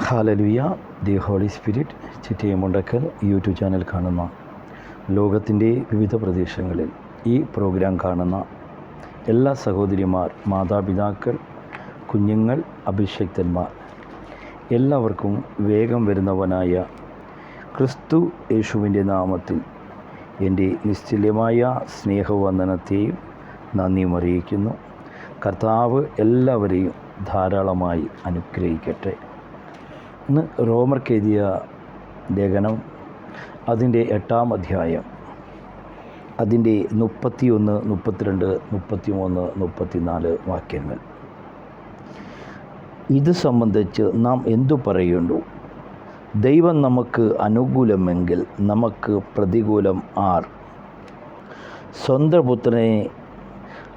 Hallelujah the holy spirit ചിറ്റിയ Mundakkal YouTube channel കാണുന്ന ലോകത്തിന്റെ വിവിധ പ്രദേശങ്ങളിൽ ഈ പ്രോഗ്രാം കാണുന്ന എല്ലാ സഹോദരിമാർ മാതാപിതാക്കൾ കുഞ്ഞുങ്ങൾ അഭിഷക്തന്മാർ എല്ലാവർക്കും വേഗം വരുന്നവനായ ക്രിസ്തു യേശുവിന്റെ നാമത്തിൽ എന്റെ നിശ്ചല്യമായ സ്നേഹവന്ദനത്തെയും നന്ദിയും അറിയിക്കുന്നു. കർത്താവ് എല്ലാവരെയും ധാരാളമായി അനുഗ്രഹിക്കട്ടെ. ഇന്ന് റോമർക്ക് എഴുതിയ ലേഖനം അതിന്റെ എട്ടാം അധ്യായം. അതിന്റെ മുപ്പത്തിയൊന്ന് മുപ്പത്തിരണ്ട് മുപ്പത്തിമൂന്ന് മുപ്പത്തിനാല് വാക്യങ്ങൾ. ഇത് സംബന്ധിച്ച് നാം എന്തു പറയുന്നു? ദൈവം നമുക്ക് അനുകൂലമെങ്കിൽ നമുക്ക് പ്രതികൂലം ആർ? സ്വന്തം പുത്രനെ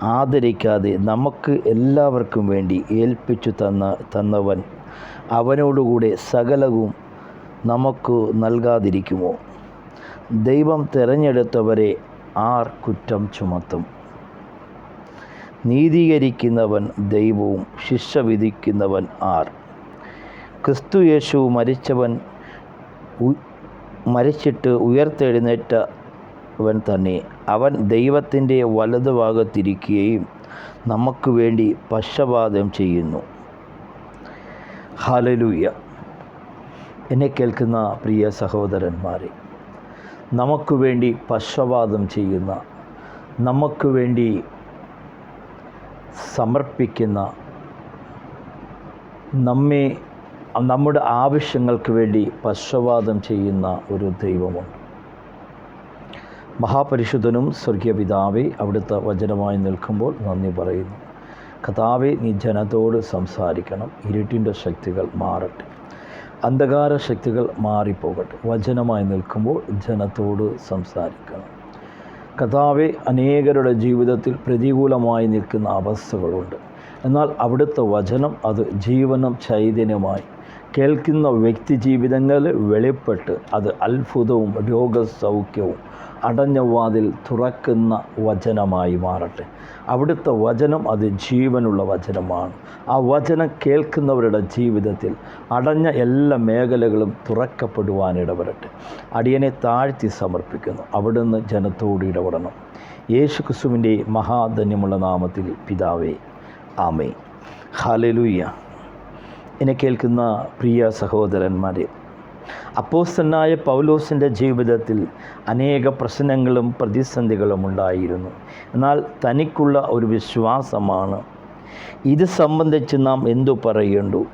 ആദരിക്കാതെ നമുക്ക് എല്ലാവർക്കും വേണ്ടി ഏൽപ്പിച്ചു തന്ന തന്നവൻ അവനോടുകൂടെ സകലവും നമുക്ക് നൽകാതിരിക്കുമോ? ദൈവം തിരഞ്ഞെടുത്തവരെ ആർ കുറ്റം ചുമത്തും? നീതീകരിക്കുന്നവൻ ദൈവവും ശിക്ഷ വിധിക്കുന്നവൻ ആർ? ക്രിസ്തു യേശു മരിച്ചവൻ മരിച്ചിട്ട് ഉയർത്തെഴുന്നേറ്റവൻ തന്നെ. അവൻ ദൈവത്തിന്റെ വലതുഭാഗത്തിരിക്കുകയും നമുക്ക് വേണ്ടി പക്ഷപാതം ചെയ്യുന്നു. ഹാലലൂയ. എന്നെ കേൾക്കുന്ന പ്രിയ സഹോദരന്മാരെ നമുക്ക് വേണ്ടി പക്ഷവാദം ചെയ്യുന്ന നമുക്ക് വേണ്ടി സമർപ്പിക്കുന്ന നമ്മെ നമ്മുടെ ആവശ്യങ്ങൾക്ക് വേണ്ടി പക്ഷവാദം ചെയ്യുന്ന ഒരു ദൈവമുണ്ട്. മഹാപരിശുദ്ധനും സ്വർഗീയ പിതാവെ അവിടുത്തെ വചനമായി നിൽക്കുമ്പോൾ നന്ദി പറയുന്നു. കഥാവെ നീ ജനത്തോട് സംസാരിക്കണം. ഇരുട്ടിന്റെ ശക്തികൾ മാറട്ടെ. അന്ധകാര ശക്തികൾ മാറിപ്പോകട്ടെ. വചനമായി നിൽക്കുമ്പോൾ ജനത്തോട് സംസാരിക്കണം. കഥാവെ അനേകരുടെ ജീവിതത്തിൽ പ്രതികൂലമായി നിൽക്കുന്ന അവസ്ഥകളുണ്ട്. എന്നാൽ അവിടുത്തെ വചനം അത് ജീവനം ചൈതന്യമായി. കേൾക്കുന്ന വ്യക്തി ജീവിതങ്ങളിൽ വെളിപ്പെട്ട് അത് അത്ഭുതവും രോഗസൗഖ്യവും അടഞ്ഞ വാതിൽ തുറക്കുന്ന വചനമായി മാറട്ടെ. അവിടുത്തെ വചനം അത് ജീവനുള്ള വചനമാണ്. ആ വചനം കേൾക്കുന്നവരുടെ ജീവിതത്തിൽ അടഞ്ഞ എല്ലാ മേഖലകളും തുറക്കപ്പെടുവാനിടവരട്ടെ അടിയനെ താഴ്ത്തി സമർപ്പിക്കുന്നു. അവിടുന്ന് ജനത്തോട് ഇടപെടണം. യേശു ക്രിസ്തുവിന്റെ മഹാധന്യമുള്ള നാമത്തിൽ പിതാവേ ആമേ ഹാലലൂയ്യ എന്നെ കേൾക്കുന്ന പ്രിയ സഹോദരന്മാരെ അപ്പോസ്തനായ പൗലോസിന്റെ ജീവിതത്തിൽ അനേക പ്രശ്നങ്ങളും പ്രതിസന്ധികളും ഉണ്ടായിരുന്നു. എന്നാൽ തനിക്കുള്ള ഒരു വിശ്വാസമാണ്. ഇത് സംബന്ധിച്ച് നാം എന്തു പറയേണ്ടു?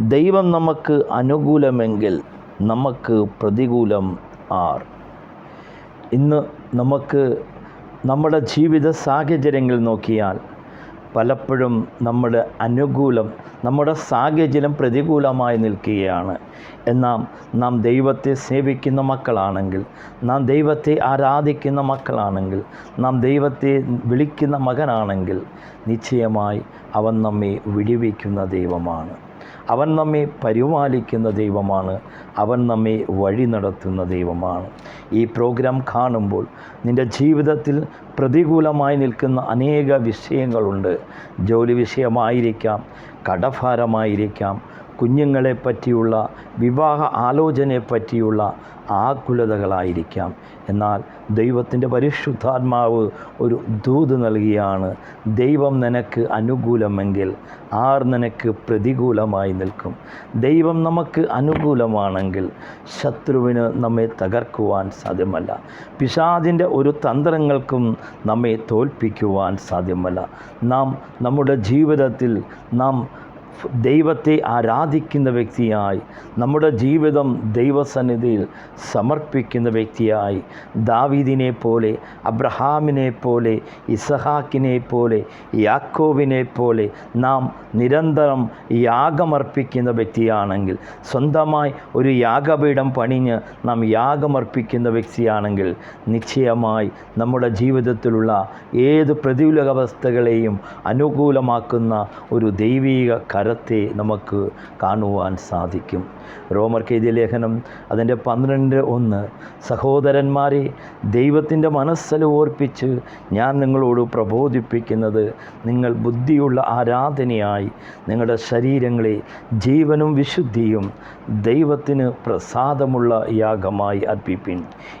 ദൈവം നമുക്ക് അനുകൂലമെങ്കിൽ നമുക്ക് പ്രതികൂലം ആർ. ഇന്ന് നമുക്ക് നമ്മുടെ ജീവിത സാഹചര്യങ്ങൾ നോക്കിയാൽ പലപ്പോഴും നമ്മുടെ അനുകൂലം നമ്മുടെ സാഹചര്യം പ്രതികൂലമായി നിൽക്കുകയാണ്. എന്നാൽ നാം ദൈവത്തെ സേവിക്കുന്ന മക്കളാണെങ്കിൽ നാം ദൈവത്തെ ആരാധിക്കുന്ന മക്കളാണെങ്കിൽ നാം ദൈവത്തെ വിളിക്കുന്ന മകനാണെങ്കിൽ നിശ്ചയമായി അവൻ നമ്മെ വിടിവിക്കുന്ന ദൈവമാണ്. അവൻ നമ്മെ പരിപാലിക്കുന്ന ദൈവമാണ്. അവൻ നമ്മെ വഴി നടത്തുന്ന ദൈവമാണ്. ഈ പ്രോഗ്രാം കാണുമ്പോൾ നിന്റെ ജീവിതത്തിൽ പ്രതികൂലമായി നിൽക്കുന്ന അനേക വിഷയങ്ങളുണ്ട്. ജോലി വിഷയമായിരിക്കാം കടഭാരമായിരിക്കാം കുഞ്ഞുങ്ങളെ പറ്റിയുള്ള വിവാഹ ആലോചനയെ പറ്റിയുള്ള ആകുലതകളായിരിക്കാം. എന്നാൽ ദൈവത്തിന്റെ പരിശുദ്ധാത്മാവ് ഒരു ദൂത് നൽകിയാണ്. ദൈവം നിനക്ക് അനുകൂലമെങ്കിൽ ആർ നിനക്ക് പ്രതികൂലമായി നിൽക്കും. ദൈവം നമുക്ക് അനുകൂലമാണെങ്കിൽ ശത്രുവിന് നമ്മെ തകർക്കുവാൻ സാധ്യമല്ല. പിശാദിന്റെ ഒരു തന്ത്രങ്ങൾക്കും നമ്മെ തോൽപ്പിക്കുവാൻ സാധ്യമല്ല. നാം നമ്മുടെ ജീവിതത്തിൽ നാം ദൈവത്തെ ആരാധിക്കുന്ന വ്യക്തിയായി നമ്മുടെ ജീവിതം ദൈവസന്നിധിയിൽ സമർപ്പിക്കുന്ന വ്യക്തിയായി ദാവീദിനെ പോലെ അബ്രഹാമിനെ പോലെ ഇസഹാക്കിനെ പോലെ യാക്കോവിനെ പോലെ നാം നിരന്തരം യാഗമർപ്പിക്കുന്ന വ്യക്തിയാണെങ്കിൽ സ്വന്തമായി ഒരു യാഗപീഠം പണിഞ്ഞ് നാം യാഗമർപ്പിക്കുന്ന വ്യക്തിയാണെങ്കിൽ നിശ്ചയമായി നമ്മുടെ ജീവിതത്തിലുള്ള ഏത് പ്രതികൂല അവസ്ഥകളെയും അനുകൂലമാക്കുന്ന ഒരു ദൈവീക കര വരത്തെ നമുക്ക് കാണുവാൻ സാധിക്കും. റോമർക്ക് എഴുതിയ ലേഖനം അതിന്റെ പന്ത്രണ്ട് ഒന്ന്. സഹോദരന്മാരെ ദൈവത്തിന്റെ മനസ്സിൽ ഓർപ്പിച്ച് ഞാൻ നിങ്ങളോട് പ്രബോധിപ്പിക്കുന്നത് നിങ്ങൾ ബുദ്ധിയുള്ള ആരാധനയായി നിങ്ങളുടെ ശരീരങ്ങളെ ജീവനും വിശുദ്ധിയും ദൈവത്തിന് പ്രസാദമുള്ള യാഗമായി അർപ്പിപ്പിൻ.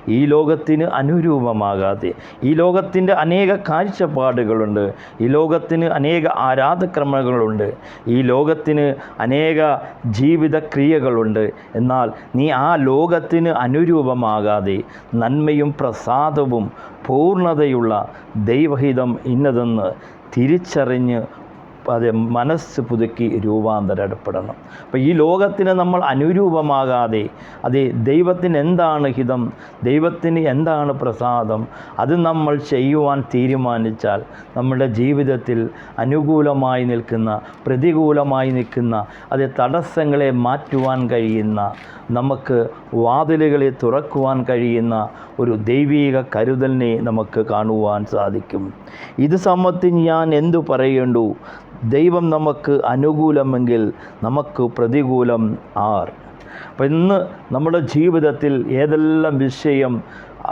ഈ ലോകത്തിന് അനുരൂപമാകാതെ ഈ ലോകത്തിന്റെ അനേക കാഴ്ചപ്പാടുകളുണ്ട് ഈ ലോകത്തിന് അനേക ആരാധക്രമങ്ങളുണ്ട് ഈ ലോകത്തിന് അനേക ജീവിതക്രിയകളുണ്ട്. എന്നാൽ നീ ആ ലോകത്തിന് അനുരൂപമാകാതെ നന്മയും പ്രസാദവും പൂർണതയുള്ള ദൈവഹിതം ഇന്നതെന്ന് തിരിച്ചറിഞ്ഞ് അത് മനസ്സ് പുതുക്കി രൂപാന്തരപ്പെടണം. അപ്പോൾ ഈ ലോകത്തിന് നമ്മൾ അനുരൂപമാകാതെ അത് ദൈവത്തിന് എന്താണ് ഹിതം ദൈവത്തിന് എന്താണ് പ്രസാദം അത് നമ്മൾ ചെയ്യുവാൻ തീരുമാനിച്ചാൽ നമ്മുടെ ജീവിതത്തിൽ അനുകൂലമായി നിൽക്കുന്ന പ്രതികൂലമായി നിൽക്കുന്ന അത് തടസ്സങ്ങളെ മാറ്റുവാൻ കഴിയുന്ന നമുക്ക് വാതിലുകളെ തുറക്കുവാൻ കഴിയുന്ന ഒരു ദൈവീക കരുതലിനെ നമുക്ക് കാണുവാൻ സാധിക്കും. ഇത് സംബന്ധിച്ച് ഞാൻ എന്തു പറയേണ്ടു? ദൈവം നമുക്ക് അനുകൂലമെങ്കിൽ നമുക്ക് പ്രതികൂലം ആർ. അപ്പം ഇന്ന് നമ്മുടെ ജീവിതത്തിൽ ഏതെല്ലാം വിഷയം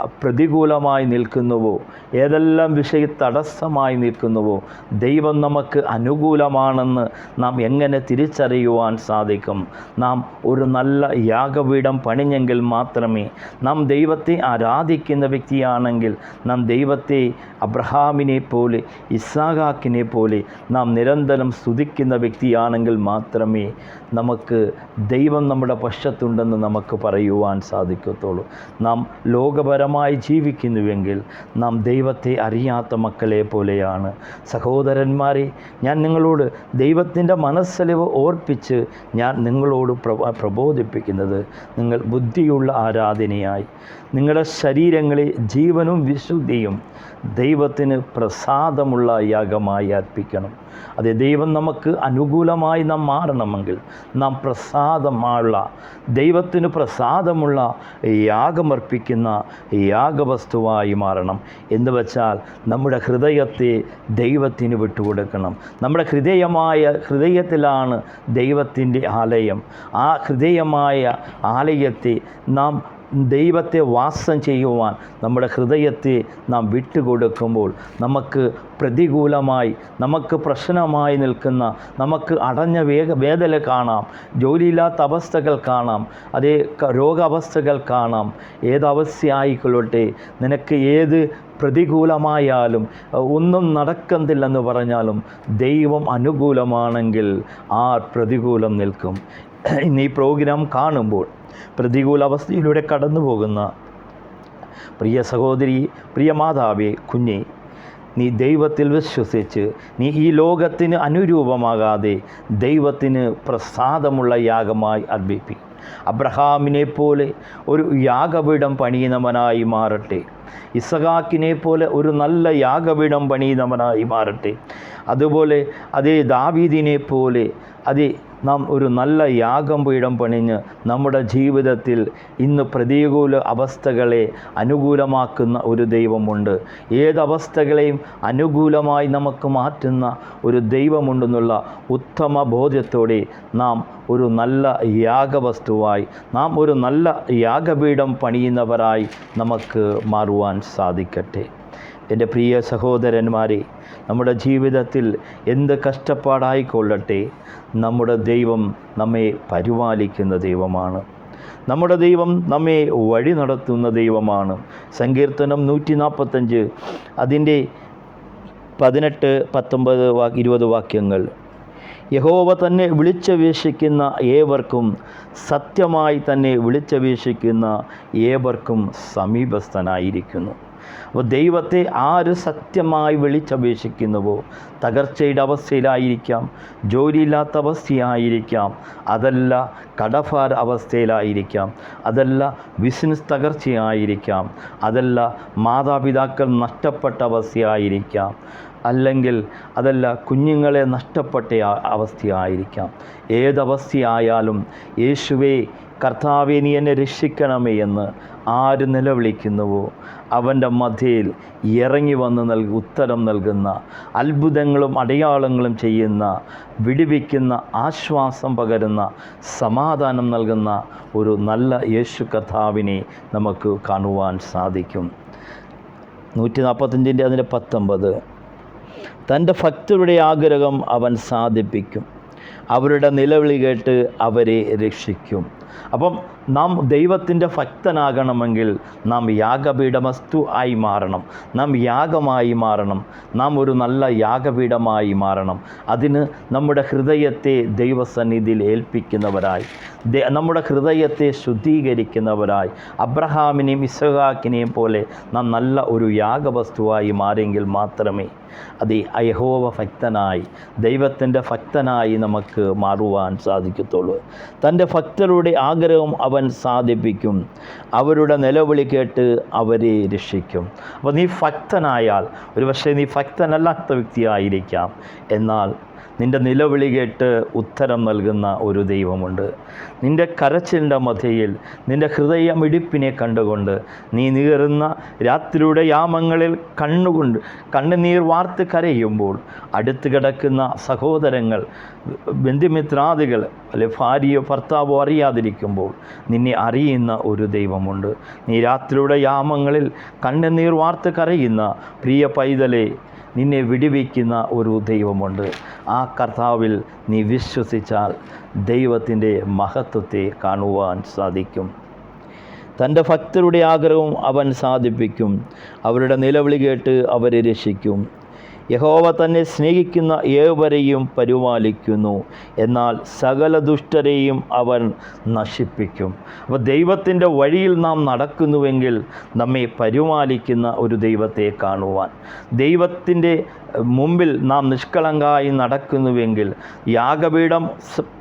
പ്രതികൂലമായി നിൽക്കുന്നുവോ? ഏതെല്ലാം വിഷയ തടസ്സമായി നിൽക്കുന്നുവോ? ദൈവം നമുക്ക് അനുകൂലമാണെന്ന് നാം എങ്ങനെ തിരിച്ചറിയുവാൻ സാധിക്കും? നാം ഒരു നല്ല യാഗപീഠം പണിഞ്ഞെങ്കിൽ മാത്രമേ നാം ദൈവത്തെ ആരാധിക്കുന്ന വ്യക്തിയാണെങ്കിൽ നാം ദൈവത്തെ അബ്രഹാമിനെ പോലെ ഇസാഖാക്കിനെ പോലെ നാം നിരന്തരം സ്തുതിക്കുന്ന വ്യക്തിയാണെങ്കിൽ മാത്രമേ നമുക്ക് ദൈവം നമ്മുടെ പക്ഷത്തുണ്ടെന്ന് നമുക്ക് പറയുവാൻ സാധിക്കത്തുള്ളൂ. നാം ലോകപരമായി ജീവിക്കുന്നുവെങ്കിൽ നാം ദൈവത്തെ അറിയാത്ത മക്കളെ പോലെയാണ്. സഹോദരന്മാരെ ഞാൻ നിങ്ങളോട് ദൈവത്തിന്റെ മനസ്സലിവ് ഓർപ്പിച്ച് ഞാൻ നിങ്ങളോട് പ്രബോധിപ്പിക്കുന്നത് നിങ്ങൾ ബുദ്ധിയുള്ള ആരാധനയായി. നിങ്ങളുടെ ശരീരങ്ങളെ ജീവനും വിശുദ്ധിയും ദൈവത്തിന് പ്രസാദമുള്ള യാഗമായി അർപ്പിക്കണം. അതെ ദൈവം നമുക്ക് അനുകൂലമായി നാം മാറണമെങ്കിൽ നാം പ്രസാദമുള്ള ദൈവത്തിന് പ്രസാദമുള്ള യാഗമർപ്പിക്കുന്ന യാഗവസ്തുവായി മാറണം. എന്ന് വെച്ചാൽ നമ്മുടെ ഹൃദയത്തെ ദൈവത്തിന് വിട്ടുകൊടുക്കണം. നമ്മുടെ ഹൃദയമായ ഹൃദയത്തിലാണ് ദൈവത്തിന്റെ ആലയം. ആ ഹൃദയമായ ആലയത്തെ നാം ദൈവത്തെ വാസം ചെയ്യുവാൻ നമ്മുടെ ഹൃദയത്തെ നാം വിട്ടുകൊടുക്കുമ്പോൾ നമുക്ക് പ്രതികൂലമായി നമുക്ക് പ്രശ്നമായി നിൽക്കുന്ന നമുക്ക് അടഞ്ഞ വേഗ വേദന കാണാം ജോലിയില്ലാത്ത അവസ്ഥകൾ കാണാം അതേ രോഗാവസ്ഥകൾ കാണാം. ഏതവസ്ഥയായിക്കൊള്ളട്ടെ നിനക്ക് ഏത് പ്രതികൂലമായാലും ഒന്നും നടക്കുന്നില്ലെന്ന് പറഞ്ഞാലും ദൈവം അനുകൂലമാണെങ്കിൽ ആ പ്രതികൂലം നിൽക്കും. ഇന്ന് ഈ പ്രോഗ്രാം കാണുമ്പോൾ പ്രതികൂല അവസ്ഥയിലൂടെ കടന്നു പോകുന്ന പ്രിയ സഹോദരി പ്രിയ മാതാവേ കുഞ്ഞെ നീ ദൈവത്തിൽ വിശ്വസിച്ച് നീ ഈ ലോകത്തിന് അനുരൂപമാകാതെ ദൈവത്തിന് പ്രസാദമുള്ള യാഗമായി അർപ്പിപ്പി. അബ്രഹാമിനെ പോലെ ഒരു യാഗപീഠം പണിയുന്നവനായി മാറട്ടെ. ഇസഹാക്കിനെ പോലെ ഒരു നല്ല യാഗപീഠം പണിയുന്നവനായി മാറട്ടെ. അതുപോലെ അതേ ദാവീദിനെ പോലെ അതേ നാം ഒരു നല്ല യാഗം പീഠം പണിഞ്ഞ് നമ്മുടെ ജീവിതത്തിൽ ഇന്ന് പ്രതികൂല അവസ്ഥകളെ അനുകൂലമാക്കുന്ന ഒരു ദൈവമുണ്ട്. ഏതവസ്ഥകളെയും അനുകൂലമായി നമുക്ക് മാറ്റുന്ന ഒരു ദൈവമുണ്ടെന്നുള്ള ഉത്തമ ബോധ്യത്തോടെ നാം ഒരു നല്ല യാഗവസ്തുവായി നാം ഒരു നല്ല യാഗപീഠം പണിയുന്നവരായി നമുക്ക് മാറുവാൻ സാധിക്കട്ടെ. എന്റെ പ്രിയ സഹോദരന്മാരെ നമ്മുടെ ജീവിതത്തിൽ എന്ത് കഷ്ടപ്പാടായിക്കൊള്ളട്ടെ നമ്മുടെ ദൈവം നമ്മെ പരിപാലിക്കുന്ന ദൈവമാണ്. നമ്മുടെ ദൈവം നമ്മെ വഴി നടത്തുന്ന ദൈവമാണ്. സങ്കീർത്തനം നൂറ്റി നാൽപ്പത്തഞ്ച് അതിന്റെ പതിനെട്ട് പത്തൊമ്പത് വാ ഇരുപത് വാക്യങ്ങൾ. യഹോവ തന്നെ വിളിച്ചപേക്ഷിക്കുന്ന ഏവർക്കും സത്യമായി തന്നെ വിളിച്ചപേക്ഷിക്കുന്ന ഏവർക്കും സമീപസ്ഥനായിരിക്കുന്നു. അപ്പോൾ ദൈവത്തെ ആര് സത്യമായി വിളിച്ചപേക്ഷിക്കുന്നുവോ? തകർച്ചയുടെ അവസ്ഥയിലായിരിക്കാം ജോലിയില്ലാത്ത അവസ്ഥയായിരിക്കാം അതല്ല കടഭാര അവസ്ഥയിലായിരിക്കാം അതല്ല ബിസിനസ് തകർച്ചയായിരിക്കാം അതല്ല മാതാപിതാക്കൾ നഷ്ടപ്പെട്ട അവസ്ഥയായിരിക്കാം അല്ലെങ്കിൽ അതല്ല കുഞ്ഞുങ്ങളെ നഷ്ടപ്പെട്ട അവസ്ഥയായിരിക്കാം. ഏതവസ്ഥയായാലും യേശുവേ കർത്താവെ നീ എന്നെ രക്ഷിക്കണമേ എന്ന് ആര് നിലവിളിക്കുന്നുവോ അവന്റെ മധ്യയിൽ ഇറങ്ങി വന്ന് നൽകി ഉത്തരം നൽകുന്ന അത്ഭുതങ്ങളും അടയാളങ്ങളും ചെയ്യുന്ന വിടിവിക്കുന്ന ആശ്വാസം പകരുന്ന സമാധാനം നൽകുന്ന ഒരു നല്ല യേശു കഥാവിനെ നമുക്ക് കാണുവാൻ സാധിക്കും. നൂറ്റി നാൽപ്പത്തഞ്ചിന്റെ അതിന്റെ പത്തൊമ്പത് തന്റെ ഭക്തരുടെ ആഗ്രഹം അവൻ സാധിപ്പിക്കും. അവരുടെ നിലവിളി കേട്ട് അവരെ രക്ഷിക്കും. അപ്പം നാം ദൈവത്തിന്റെ ഭക്തനാകണമെങ്കിൽ നാം യാഗപീഠമസ്തു ആയി മാറണം. നാം യാഗമായി മാറണം. നാം ഒരു നല്ല യാഗപീഠമായി മാറണം. അതിന് നമ്മുടെ ഹൃദയത്തെ ദൈവസന്നിധിയിൽ ഏൽപ്പിക്കുന്നവരായി നമ്മുടെ ഹൃദയത്തെ ശുദ്ധീകരിക്കുന്നവരായി അബ്രഹാമിനെയും ഇസഹാക്കിനെയും പോലെ നാം നല്ല ഒരു യാഗവസ്തുവായി മാറിയെങ്കിൽ മാത്രമേ അത് അയഹോവ ഭക്തനായി ദൈവത്തിന്റെ ഭക്തനായി നമുക്ക് മാറുവാൻ സാധിക്കത്തുള്ളൂ. തന്റെ ഭക്തരുടെ ആഗ്രഹം അവൻ സാധിപ്പിക്കും. അവരുടെ നിലവിളി കേട്ട് അവരെ രക്ഷിക്കും. അപ്പോൾ നീ ഭക്തനായാൽ ഒരുപക്ഷെ നീ ഭക്തനല്ലാത്ത വ്യക്തിയായിരിക്കാം. എന്നാൽ നിന്റെ നിലവിളി കേട്ട് ഉത്തരം നൽകുന്ന ഒരു ദൈവമുണ്ട്. നിന്റെ കരച്ചിലിന്റെ മധ്യയിൽ നിന്റെ ഹൃദയമിടിപ്പിനെ കണ്ടുകൊണ്ട് നീ നീറുന്ന രാത്രിയുടെ യാമങ്ങളിൽ കണ്ണുകൊണ്ട് കണ്ണുനീർ വാർത്ത് കരയുമ്പോൾ അടുത്ത് കിടക്കുന്ന സഹോദരങ്ങൾ ബന്ധുമിത്രാദികൾ അല്ലെ ഭാര്യയോ ഭർത്താവോ അറിയാതിരിക്കുമ്പോൾ നിന്നെ അറിയുന്ന ഒരു ദൈവമുണ്ട്. നീ രാത്രിയുടെ യാമങ്ങളിൽ കണ്ണുനീർ വാർത്ത് കരയുന്ന പ്രിയ പൈതലെ നിന്നെ വിടുവിക്കുന്ന ഒരു ദൈവമുണ്ട്. ആ കർത്താവിൽ നീ വിശ്വസിച്ചാൽ ദൈവത്തിന്റെ മഹത്വത്തെ കാണുവാൻ സാധിക്കും. തന്റെ ഭക്തരുടെ ആഗ്രഹവും അവൻ സാധിപ്പിക്കും. അവരുടെ നിലവിളി കേട്ട് അവരെ രക്ഷിക്കും. യഹോവ തന്നെ സ്നേഹിക്കുന്ന ഏവരെയും പരിപാലിക്കുന്നു. എന്നാൽ സകല ദുഷ്ടരെയും അവൻ നശിപ്പിക്കും. അപ്പോൾ ദൈവത്തിന്റെ വഴിയിൽ നാം നടക്കുന്നുവെങ്കിൽ നമ്മെ പരിപാലിക്കുന്ന ഒരു ദൈവത്തെ കാണുവാൻ. ദൈവത്തിന്റെ മുമ്പിൽ നാം നിഷ്കളങ്കായി നടക്കുന്നുവെങ്കിൽ യാഗപീഠം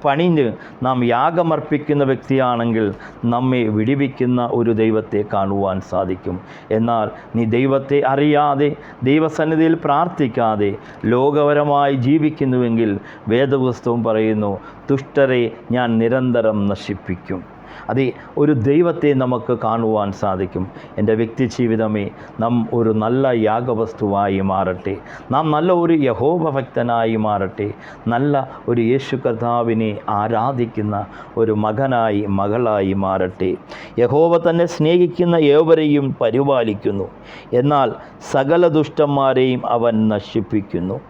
പണിഞ്ഞ് നാം യാഗമർപ്പിക്കുന്ന വ്യക്തിയാണെങ്കിൽ നമ്മെ വിടിവിക്കുന്ന ഒരു ദൈവത്തെ കാണുവാൻ സാധിക്കും. എന്നാൽ നീ ദൈവത്തെ അറിയാതെ ദൈവസന്നിധിയിൽ പ്രാർത്ഥിക്കാതെ ലോകപരമായി ജീവിക്കുന്നുവെങ്കിൽ വേദപുസ്തകം പറയുന്നു ദുഷ്ടരെ ഞാൻ നിരന്തരം നശിപ്പിക്കും. അതെ ഒരു ദൈവത്തെ നമുക്ക് കാണുവാൻ സാധിക്കും. എന്റെ വ്യക്തി ജീവിതമേ നാം ഒരു നല്ല യാഗവസ്തുവായി മാറട്ടെ. നാം നല്ല ഒരു യഹോപഭക്തനായി മാറട്ടെ. നല്ല ഒരു യേശു കർത്താവിനെ ആരാധിക്കുന്ന ഒരു മകനായി മകളായി മാറട്ടെ. യഹോവ തന്നെ സ്നേഹിക്കുന്ന ഏവരെയും പരിപാലിക്കുന്നു. എന്നാൽ സകല ദുഷ്ടന്മാരെയും അവൻ നശിപ്പിക്കുന്നു.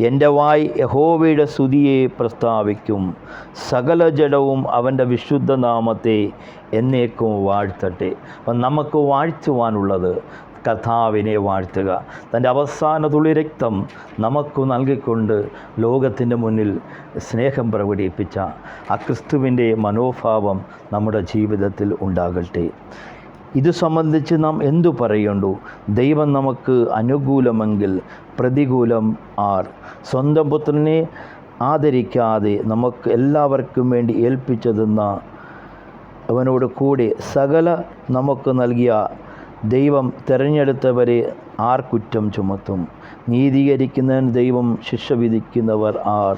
എന്റെ വായ് യഹോവയുടെ സ്തുതിയെ പ്രസ്താവിക്കും. സകല ജഡവും അവന്റെ വിശുദ്ധ നാമത്തെ എന്നേക്കും വാഴ്ത്തട്ടെ. അപ്പം നമുക്ക് വാഴ്ത്തുവാനുള്ളത് കഥാവിനെ വാഴ്ത്തുക. തന്റെ അവസാന തുള്ളി രക്തം നമുക്ക് നൽകിക്കൊണ്ട് ലോകത്തിന്റെ മുന്നിൽ സ്നേഹം പ്രകടിപ്പിച്ച ആ ക്രിസ്തുവിന്റെ മനോഭാവം നമ്മുടെ ജീവിതത്തിൽ ഉണ്ടാകട്ടെ. ഇത് സംബന്ധിച്ച് നാം എന്തു പറയണ്ടു? ദൈവം നമുക്ക് അനുകൂലമെങ്കിൽ പ്രതികൂലം ആർ. സ്വന്തം പുത്രനെ ആദരിക്കാതെ നമുക്ക് എല്ലാവർക്കും വേണ്ടി ഏൽപ്പിച്ചതെന്ന അവനോട് കൂടെ സകല നമുക്ക് നൽകിയ ദൈവം തിരഞ്ഞെടുത്തവരെ ആർ കുറ്റം ചുമത്തും. നീതീകരിക്കുന്നതിന് ദൈവം ശിക്ഷ വിധിക്കുന്നവർ ആർ.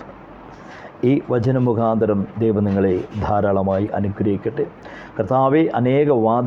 ഈ വചനമുഖാന്തരം ദൈവം നിങ്ങളെ ധാരാളമായി അനുഗ്രഹിക്കട്ടെ. കർത്താവെ അനേക വാദ